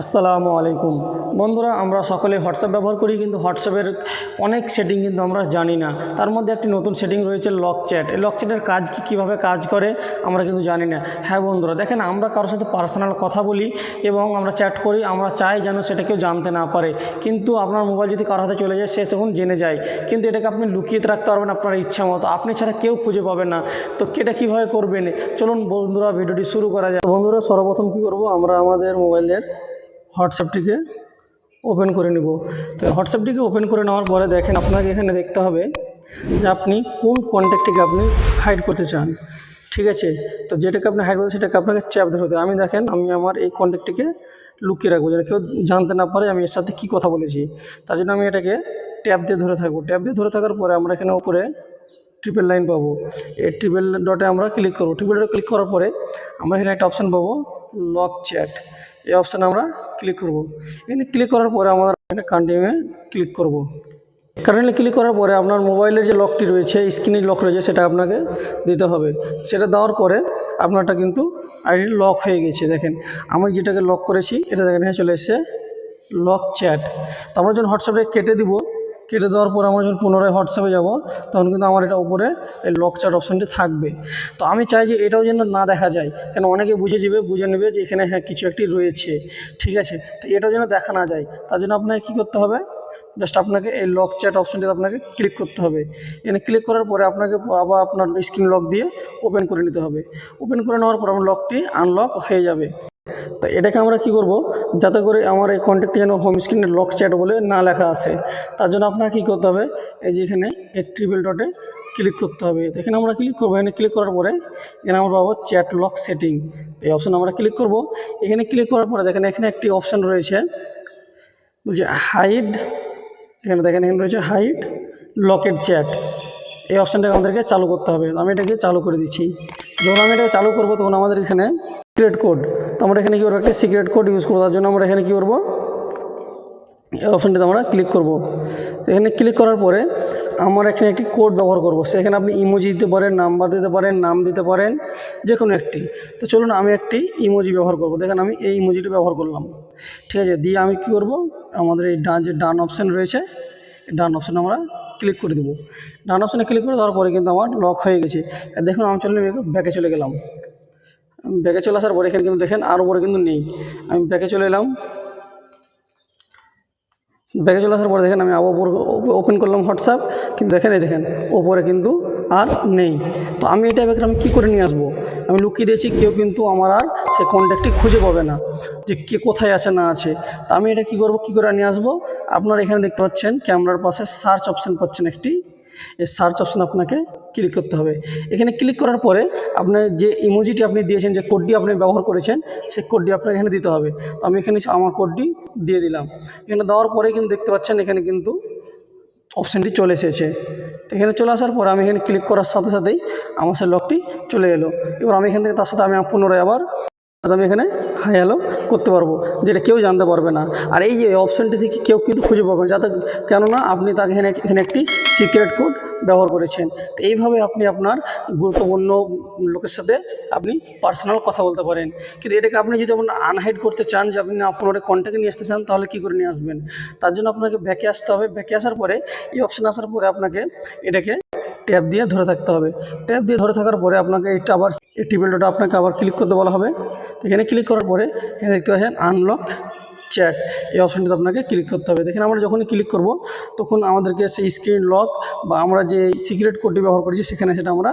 আসসালামু আলাইকুম। বন্ধুরা, আমরা সকলে হোয়াটসঅ্যাপ ব্যবহার করি, কিন্তু হোয়াটসঅ্যাপের অনেক সেটিং কিন্তু আমরা জানি না। তার মধ্যে একটি নতুন সেটিং রয়েছে লক চ্যাট এই লক চ্যাটের কাজ কি, কীভাবে কাজ করে, আমরা কিন্তু জানি না। হ্যাঁ বন্ধুরা, দেখেন আমরা কারোর সাথে পার্সোনাল কথা বলি এবং আমরা চ্যাট করি, আমরা চাই যেন সেটা কেউ জানতে না পারে। কিন্তু আপনার মোবাইল যদি কারোর হাতে চলে যায়, সে তখন জেনে যায়। কিন্তু এটাকে আপনি লুকিয়ে রাখতে পারবেন আপনার ইচ্ছা মতো। আপনি ছাড়া কেউ খুঁজে পাবেন না। তো এটা কীভাবে করবেন? চলুন বন্ধুরা, ভিডিওটি শুরু করা যায় বন্ধুরা, সর্বপ্রথম কী করব? আমরা আমাদের মোবাইলের হোয়াটসঅ্যাপটিকে ওপেন করে নিব। তো হোয়াটসঅ্যাপটিকে ওপেন করে নেওয়ার পরে দেখেন আপনাকে এখানে দেখতে হবে যে আপনি কোন কন্ট্যাক্টটিকে আপনি হাইড করতে চান। ঠিক আছে? তো যেটাকে আপনি হাইড করতে সেটাকে আপনাকে চ্যাপ ধরতে হবে। আমি দেখেন, আমি আমার এই কন্ট্যাক্টটিকে লুকিয়ে রাখব যেন কেউ জানতে না পারে আমি এর সাথে কী কথা বলেছি। তার জন্য আমি এটাকে ট্যাপ দিয়ে ধরে থাকব। ট্যাপ দিয়ে ধরে থাকার পরে আমরা এখানে উপরে ট্রিপল লাইন পাবো। এই ট্রিপল ডটে আমরা ক্লিক করব। ট্রিপল ডটে ক্লিক করার পরে আমরা এখানে একটা অপশান পাবো লক চ্যাট। এই অপশানে আমরা ক্লিক করব। এখানে ক্লিক করার পরে আমরা এখানে কন্টিনিউয়ে ক্লিক করব। কারেন্টলি ক্লিক করার পরে আপনার মোবাইলের যে লকটি রয়েছে স্ক্রিনের লক রয়েছে, সেটা আপনাকে দিতে হবে। সেটা দেওয়ার পরে আপনারটা কিন্তু আইডি লক হয়ে গেছে। দেখেন, আমি যেটাকে লক করেছি, এটা দেখেন চলে এসেছে লক চ্যাট তো আমরা যখন হোয়াটসঅ্যাপে কেটে দিব কেটে দেওয়ার পর আমরা যখন পুনরায় হোয়াটসঅ্যাপে যাব, তখন কিন্তু আমার এটা উপরে এই লক চ্যাট অপশানটি থাকবে। তো আমি চাই যে এটাও যেন না দেখা যায়, কেন অনেকে বুঝে যাবে বুঝে নেবে যে এখানে হ্যাঁ কিছু একটি রয়েছে, ঠিক আছে? তো এটাও যেন দেখা না যায়। তার জন্য আপনাকে কী করতে হবে? জাস্ট আপনাকে এই লক চ্যাট অপশানটিতে আপনাকে ক্লিক করতে হবে। এখানে ক্লিক করার পরে আপনাকে আবার আপনার স্ক্রিন লক দিয়ে ওপেন করে নিতে হবে। ওপেন করে নেওয়ার পর আমার লকটি আনলক হয়ে যাবে। তো এটাকে আমরা কি করব? যাতে করে আমার এই কন্ট্যাক্টটি যেন হোম স্ক্রিনে লক চ্যাট বলে না লেখা আসে তার জন্য আপনাকে কী করতে হবে? এই যে এখানে এই ট্রিপল ডটে ক্লিক করতে হবে। এখানে আমরা ক্লিক করব। এখানে ক্লিক করার পরে এখানে আমরা পাবো চ্যাট লক সেটিং এই অপশান আমরা ক্লিক করব। এখানে ক্লিক করার পরে দেখেন এখানে একটি অপশান রয়েছে। বলছে হাইড এখানে দেখেন, এখানে রয়েছে হাইড লকেট চ্যাট এই অপশানটাকে আমাদেরকে চালু করতে হবে। আমি এটাকে চালু করে দিচ্ছি। যখন আমি এটাকে চালু করব, তখন আমাদের এখানে সিক্রেট কোড। তো আমরা এখানে কী করব? একটা সিক্রেট কোড ইউজ করব। তার জন্য আমরা এখানে কী করব? এই অপশানটিতে আমরা ক্লিক করব। তো এখানে ক্লিক করার পরে আমরা এখানে একটি কোড ব্যবহার করব। সেখানে আপনি ইমোজি দিতে পারেন নাম্বার দিতে পারেন, নাম দিতে পারেন যে কোনো একটি। তো চলুন আমি একটি ইমোজি ব্যবহার করব। দেখেন আমি এই ইমোজিটি ব্যবহার করলাম। ঠিক আছে, দিয়ে আমি কি করব? আমাদের এই ডান যে ডান অপশান রয়েছে ডান অপশানে আমরা ক্লিক করে দেবো। ডান অপশানে ক্লিক করে দেওয়ার পরে কিন্তু আমার লক হয়ে গেছে। দেখুন, আমি চলে ব্যাকে চলে গেলাম। ব্যাকে চলে আসার পরে এখানে কিন্তু দেখেন আর উপরে কিন্তু নেই। আমি ব্যাকে চলে এলাম। ব্যাগে চলে আসার পরে দেখেন আমি আবার উপর ওপেন করলাম হোয়াটসঅ্যাপ। কিন্তু দেখেন, এই দেখেন ওপরে কিন্তু আর নেই। তো আমি এটা এবার আমি কী করে নিয়ে আসব? আমি লুকিয়ে দিয়েছি, কেউ কিন্তু আমার আর সে কন্ট্যাক্টটি খুঁজে পাবে না যে কে কোথায় আছে, না আছে। তো আমি এটা কী করব, কী করে নিয়ে আসব? আপনারা এখানে দেখতে পাচ্ছেন, ক্যামেরার পাশে সার্চ অপশান পাচ্ছেন একটি। সার্চ অপশান আপনাকে ক্লিক করতে হবে। এখানে ক্লিক করার পরে আপনার যে ইমোজিটি আপনি দিয়েছেন, যে কোডটি আপনি ব্যবহার করেছেন সেই কোডটি আপনাকে এখানে দিতে হবে। তো আমি এখানে আমার কোডটি দিয়ে দিলাম। এখানে দেওয়ার পরে কিন্তু দেখতে পাচ্ছেন এখানে কিন্তু অপশানটি চলে এসেছে। এখানে চলে আসার পর আমি এখানে ক্লিক করার সাথে সাথেই আমার সেই লকটি চলে এলো। এবার আমি এখান থেকে তার সাথে আমি পুনরায় আবার আমি এখানে হাই হ্যালো করতে পারব, যেটা কেউ জানতে পারবে না। আর এই যে অপশানটি থেকে কেউ কিন্তু খুঁজে পাবে না, যাতে কেননা আপনি তাকে এখানে এখানে একটি সিক্রেট কোড ব্যবহার করেছেন। তো এইভাবে আপনি আপনার গুরুত্বপূর্ণ লোকের সাথে আপনি পার্সোনাল কথা বলতে পারেন। কিন্তু এটাকে আপনি যদি আপনার আনহাইড করতে চান, যে আপনি আপনার কন্ট্যাক্টে নিয়ে আসতে চান, তাহলে কী করে নিয়ে আসবেন? তার জন্য আপনাকে ব্যাকে আসতে হবে। ব্যাকে আসার পরে, এই অপশান আসার পরে আপনাকে এটাকে ট্যাপ দিয়ে ধরে থাকতে হবে। ট্যাপ দিয়ে ধরে থাকার পরে আপনাকে এটা আবার এই টিবেলটা আপনাকে আবার ক্লিক করতে বলা হবে। তো এখানে ক্লিক করার পরে এখানে দেখতে পাচ্ছেন আনলক চ্যাট এই অপশানটিতে আপনাকে ক্লিক করতে হবে। দেখেন আমরা যখনই ক্লিক করব, তখন আমাদেরকে সেই স্ক্রিন লক বা আমরা যে সিক্রেট কোডটি ব্যবহার করেছি, সেখানে সেটা আমরা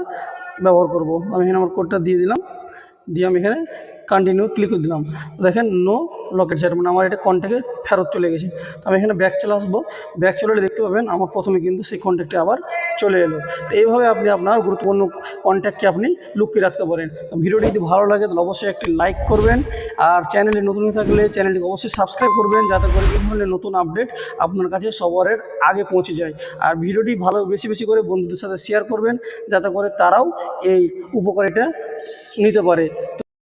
ব্যবহার করব। আমি এখানে আমার কোডটা দিয়ে দিলাম। দিয়ে আমি এখানে কন্টিনিউ ক্লিক করে দিলাম। দেখেন নো লকেট চ্যাট মানে আমার এটা কন্ট্যাক্টে ফেরত চলে গেছে। তো আমি এখানে ব্যাক চলে আসব। ব্যাক চলে দেখতে পাবেন আমার প্রথমে কিন্তু সেই কন্ট্যাক্টে আবার চলে এলো। তো এইভাবে আপনি আপনার গুরুত্বপূর্ণ কন্ট্যাক্টকে আপনি লুকিয়ে রাখতে পারেন। তো ভিডিওটি যদি ভালো লাগে, তাহলে অবশ্যই একটি লাইক করবেন। আর চ্যানেলে নতুন হয়ে থাকলে চ্যানেলটিকে অবশ্যই সাবস্ক্রাইব করবেন, যাতে করে এই ধরনের নতুন আপডেট আপনার কাছে সবারের আগে পৌঁছে যায়। আর ভিডিওটি ভালো, বেশি বেশি করে বন্ধুদের সাথে শেয়ার করবেন, যাতে করে তারাও এই উপকারিতা নিতে পারে।